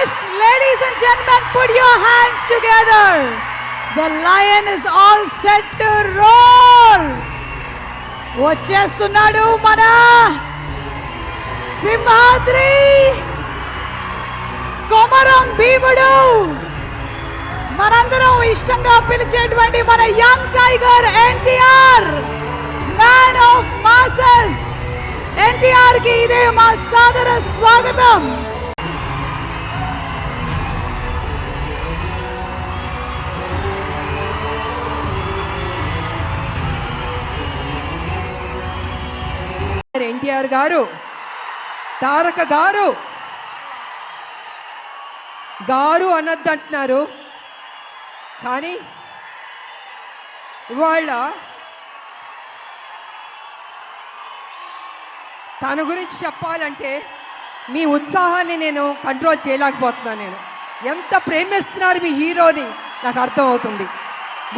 Yes, ladies and gentlemen, put your hands together. The lion is all set to roar. వచ్చేస్తున్నాడు మన సింహాద్రి కొమరం భీముడు మనందరం ఇష్టంగా పిలిచేటువంటి మన young tiger NTR man of masses ఎన్టీఆర్కి ఇదే మా సాదర స్వాగతం ఎన్టీఆర్ గారు తారక గారు గారు అనొద్దు అంటున్నారు కానీ ఇవాళ తన గురించి చెప్పాలంటే మీ ఉత్సాహాన్ని నేను కంట్రోల్ చేయలేకపోతున్నాను నేను. ఎంత ప్రేమిస్తున్నారు మీ హీరోని నాకు అర్థమవుతుంది.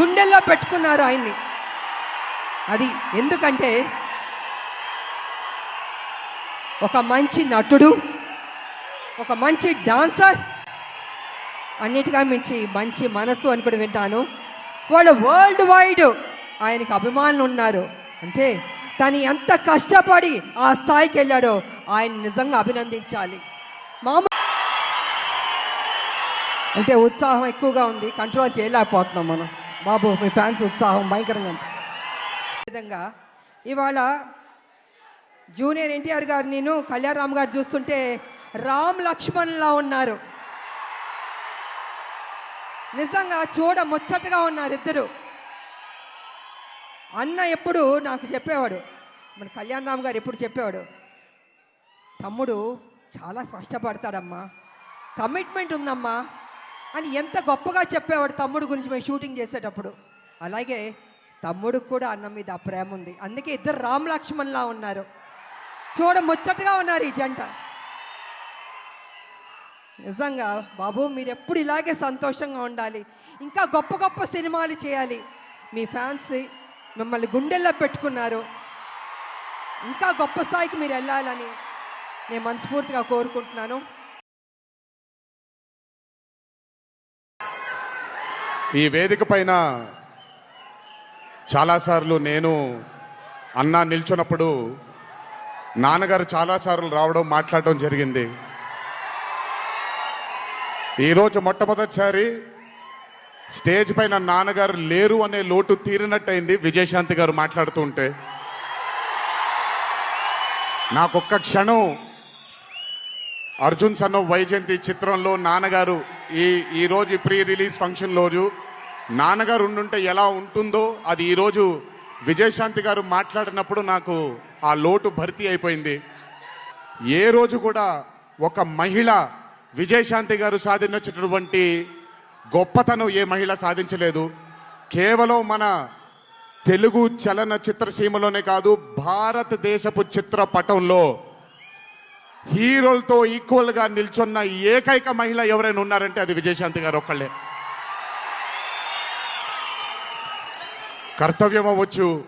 గుండెల్లో పెట్టుకున్నారు ఆయన్ని. అది ఎందుకంటే ఒక మంచి నటుడు ఒక మంచి డాన్సర్. అన్నిటిగా మించి మంచి మనసు అని కూడా వింటాను. వాళ్ళు వరల్డ్ వైడ్ ఆయనకి అభిమానులు ఉన్నారు. అంటే తను ఎంత కష్టపడి ఆ స్థాయికి వెళ్ళాడో ఆయన నిజంగా అభినందించాలి. మామూలు అంటే ఉత్సాహం ఎక్కువగా ఉంది. కంట్రోల్ చేయలేకపోతున్నాం మనం. బాబు మీ ఫ్యాన్స్ ఉత్సాహం భయంకరంగా విధంగా ఇవాళ జూనియర్ ఎన్టీఆర్ గారు నేను కళ్యాణ్ రామ్ గారు చూస్తుంటే రామ్ లక్ష్మణ్లా ఉన్నారు. నిజంగా చూడ ముచ్చటగా ఉన్నారు ఇద్దరు. అన్న ఎప్పుడు నాకు చెప్పేవాడు మన కళ్యాణ్ రామ్ గారు ఎప్పుడు చెప్పేవాడు తమ్ముడు చాలా కష్టపడతాడమ్మా కమిట్మెంట్ ఉందమ్మా అని ఎంత గొప్పగా చెప్పేవాడు తమ్ముడు గురించి మేము షూటింగ్ చేసేటప్పుడు. అలాగే తమ్ముడికి కూడా అన్న మీద ఆ ప్రేమ ఉంది. అందుకే ఇద్దరు రామ్ లక్ష్మణ్లా ఉన్నారు. చూడ ముచ్చటగా ఉన్నారు ఈ జంట. నిజంగా బాబు మీరు ఎప్పుడు ఇలాగే సంతోషంగా ఉండాలి. ఇంకా గొప్ప గొప్ప సినిమాలు చేయాలి. మీ ఫ్యాన్స్ మిమ్మల్ని గుండెల్లో పెట్టుకున్నారు. ఇంకా గొప్ప స్థాయికి మీరు వెళ్ళాలని నేను మనస్ఫూర్తిగా కోరుకుంటున్నాను. ఈ వేదిక పైన చాలాసార్లు నేను అన్నా నిల్చున్నప్పుడు నాన్నగారు చాలాసార్లు రావడం మాట్లాడడం జరిగింది. ఈరోజు మొట్టమొదటిసారి స్టేజ్ పైన నాన్నగారు లేరు అనే లోటు తీరినట్టయింది విజయశాంతి గారు మాట్లాడుతూ ఉంటే. నాకొక్క క్షణం అర్జున్ సన్ వైజయంతి చిత్రంలో నాన్నగారు ఈ ఈరోజు ప్రీ రిలీజ్ ఫంక్షన్ రోజు నాన్నగారు ఉండుంటే ఎలా ఉంటుందో అది ఈరోజు విజయశాంతి గారు మాట్లాడినప్పుడు నాకు ఆ లోటు భర్తీ అయిపోయింది. ఏ రోజు కూడా ఒక మహిళ విజయశాంతి గారు సాధించినటువంటి గొప్పతనం ఏ మహిళ సాధించలేదు. కేవలం మన తెలుగు చలన చిత్రసీమలోనే కాదు భారతదేశపు చిత్రపటంలో హీరోలతో ఈక్వల్గా నిల్చున్న ఏకైక మహిళ ఎవరైనా ఉన్నారంటే అది విజయశాంతి గారు ఒక్కళ్ళే. కర్తవ్యం అవ్వచ్చు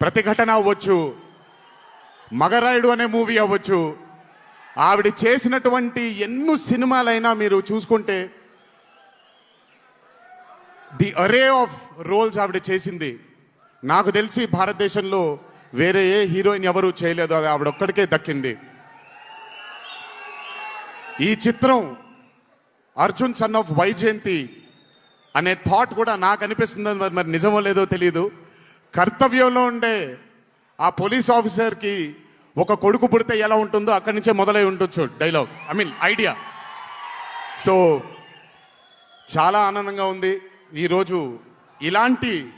ప్రతిఘటన అవ్వచ్చు మగరాయుడు అనే మూవీ అవ్వచ్చు. ఆవిడ చేసినటువంటి ఎన్నో సినిమాలైనా మీరు చూసుకుంటే ది అరే ఆఫ్ రోల్స్ ఆవిడ చేసింది. నాకు తెలిసి భారతదేశంలో వేరే ఏ హీరోయిన్ ఎవరు చేయలేదు అది ఆవిడ ఒక్కడికే దక్కింది. ఈ చిత్రం అర్జున్ సన్ ఆఫ్ వైజయంతి అనే థాట్ కూడా నాకు అనిపిస్తుంది మరి మరి నిజమో లేదో తెలియదు కర్తవ్యంలో ఉండే ఆ పోలీస్ ఆఫీసర్కి ఒక కొడుకు పుడితే ఎలా ఉంటుందో అక్కడి నుంచే మొదలై ఉండొచ్చు dialogue. I mean idea so చాలా ఆనందంగా ఉంది. ఈరోజు ఇలాంటి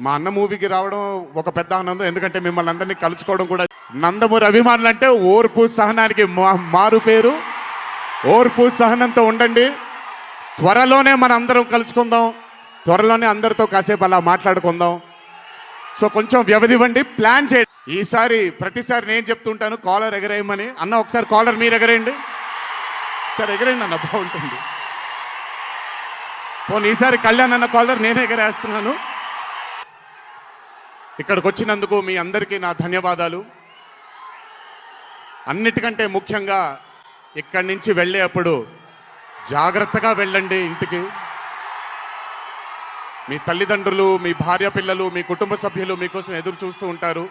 మా అన్న మూవీకి రావడం ఒక పెద్ద ఆనందం. ఎందుకంటే మిమ్మల్ని అందరినీ కలుసుకోవడం కూడా నందమూరి అభిమానులు అంటే ఓర్పు సహనానికి మారు పేరు. ఓర్పు సహనంతో ఉండండి. త్వరలోనే మన అందరం కలుసుకుందాం. త్వరలోనే అందరితో కాసేపు అలా మాట్లాడుకుందాం. సో కొంచెం వ్యవధి ఇవ్వండి ప్లాన్ చేయండి. ఈసారి ప్రతిసారి నేను చెప్తుంటాను కాలర్ ఎగరేయమని. అన్న ఒకసారి కాలర్ మీరు ఎగరేయండి. సార్ ఎగరేయండి అన్న బాగుంటుంది. పోనీ ఈసారి కళ్యాణ్ అన్న కాలర్ నేనే ఎగరేస్తున్నాను. ఇక్కడికి వచ్చినందుకు మీ అందరికీ నా ధన్యవాదాలు. అన్నిటికంటే ముఖ్యంగా ఇక్కడి నుంచి వెళ్ళేటప్పుడు జాగ్రత్తగా వెళ్ళండి ఇంటికి. మీ తల్లిదండ్రులు మీ భార్య పిల్లలు మీ కుటుంబ సభ్యులు మీకోసం ఎదురు చూస్తూ ఉంటారు.